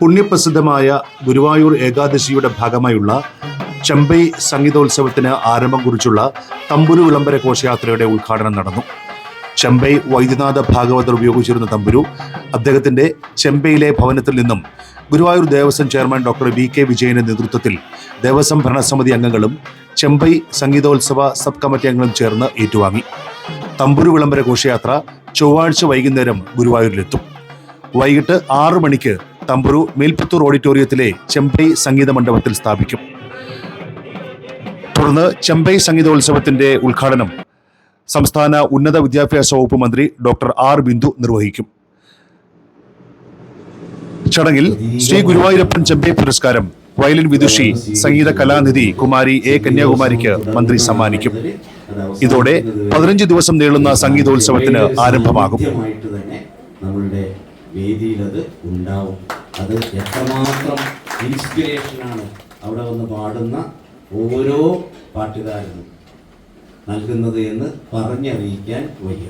പുണ്യപ്രസിദ്ധമായ ഗുരുവായൂർ ഏകാദശിയുടെ ഭാഗമായുള്ള ചെമ്പൈ സംഗീതോത്സവത്തിന് ആരംഭം കുറിച്ചുള്ള തമ്പുരു വിളംബര ഘോഷയാത്രയുടെ ഉദ്ഘാടനം നടന്നു. ചെമ്പൈ വൈദ്യനാഥ ഭാഗവതർ ഉപയോഗിച്ചിരുന്ന തമ്പുരു അദ്ദേഹത്തിന്റെ ചെമ്പൈയിലെ ഭവനത്തിൽ നിന്നും Guruvayur Devaswom chairman doctor V K വിജയന്റെ നേതൃത്വത്തിൽ ദേവസ്വം ഭരണസമിതി അംഗങ്ങളും ചെമ്പൈ സംഗീതോത്സവ സബ് കമ്മിറ്റി അംഗങ്ങളും ചേർന്ന് ഏറ്റുവാങ്ങി. തമ്പുരു വിളംബര ഘോഷയാത്ര ചൊവ്വാഴ്ച വൈകുന്നേരം ഗുരുവായൂരിലെത്തും. വൈകിട്ട് ആറു മണിക്ക് തമ്പുരു മേൽപ്പത്തൂർ ഓഡിറ്റോറിയത്തിലെ ചെമ്പൈ സംഗീത മണ്ഡപത്തിൽ സ്ഥാപിക്കും. തുടർന്ന് ചെമ്പൈ സംഗീതോത്സവത്തിന്റെ ഉദ്ഘാടനം സംസ്ഥാന ഉന്നത വിദ്യാഭ്യാസ വകുപ്പ് മന്ത്രി ഡോക്ടർ ആർ ബിന്ദു നിർവഹിക്കും. ചടങ്ങിൽ ശ്രീ ഗുരുവായൂരപ്പൻ ചെമ്പൈ പുരസ്കാരം വയലിൻ വിദുഷി സംഗീത കലാനിധി കുമാരി എ കന്യാകുമാരിക്ക് മന്ത്രി സമ്മാനിക്കും. ഇതോടെ പതിനഞ്ച് ദിവസം നീളുന്ന സംഗീതോത്സവത്തിന് ആരംഭമാകും. നമ്മളുടെ അത് അവിടെ വന്ന് പാടുന്ന ഓരോ പാട്ടുകാരനും. നൽകുന്നത് എന്ന് പറഞ്ഞറിയിക്കാൻ വയ്യ.